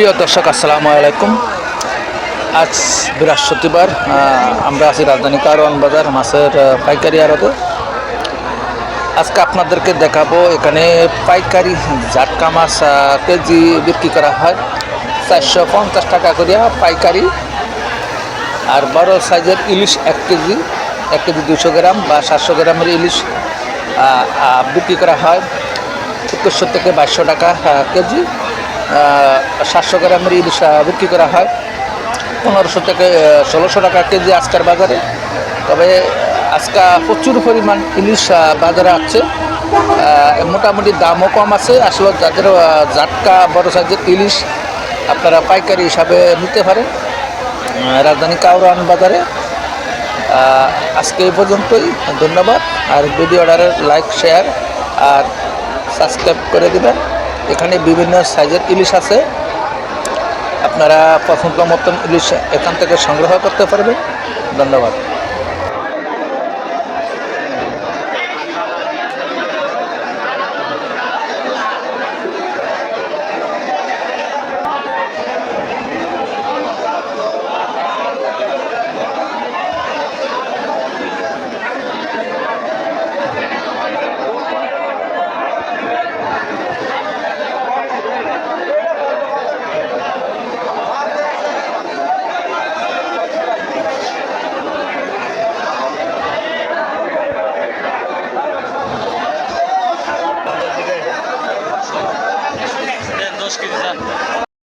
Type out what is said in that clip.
প্রিয় দর্শক, আসসালামু আলাইকুম। আজ বৃহস্পতিবার আমরা আছি রাজধানী কারওয়ান বাজার, মাছের পাইকারি আড়তে। আজকে আপনাদেরকে দেখাবো এখানে পাইকারি জাটকা মাছ কেজি বিক্রি করা হয়। চারশো পঞ্চাশ টাকা করিয়া পাইকারি। আর বড় সাইজের ইলিশ এক কেজি এক কেজি দুশো গ্রাম বা সাতশো গ্রামের ইলিশ বিক্রি করা হয়। একুশশো থেকে বাইশশো টাকা কেজি। সাতশো গ্রামের ইলিশ বিক্রি করা হয়। পনেরোশো থেকে ষোলোশো টাকা কেজি আজকের বাজারে। তবে আজকে প্রচুর পরিমাণ ইলিশ বাজারে আছে। মোটামুটি দামও কম আছে। আসলে যাদের জাটকা বড় সাইজের ইলিশ আপনারা পাইকারি হিসাবে নিতে পারেন। রাজধানী কাউরান বাজারে। আজকে এই পর্যন্তই। ধন্যবাদ। আর ভিডিওটার লাইক, শেয়ার আর সাবস্ক্রাইব করে দেবেন। এখানে বিভিন্ন সাইজের ইলিশ আছে। আপনারা পছন্দ মতন ইলিশ এখান থেকে সংগ্রহ করতে পারবেন। ধন্যবাদ। দশ কেজি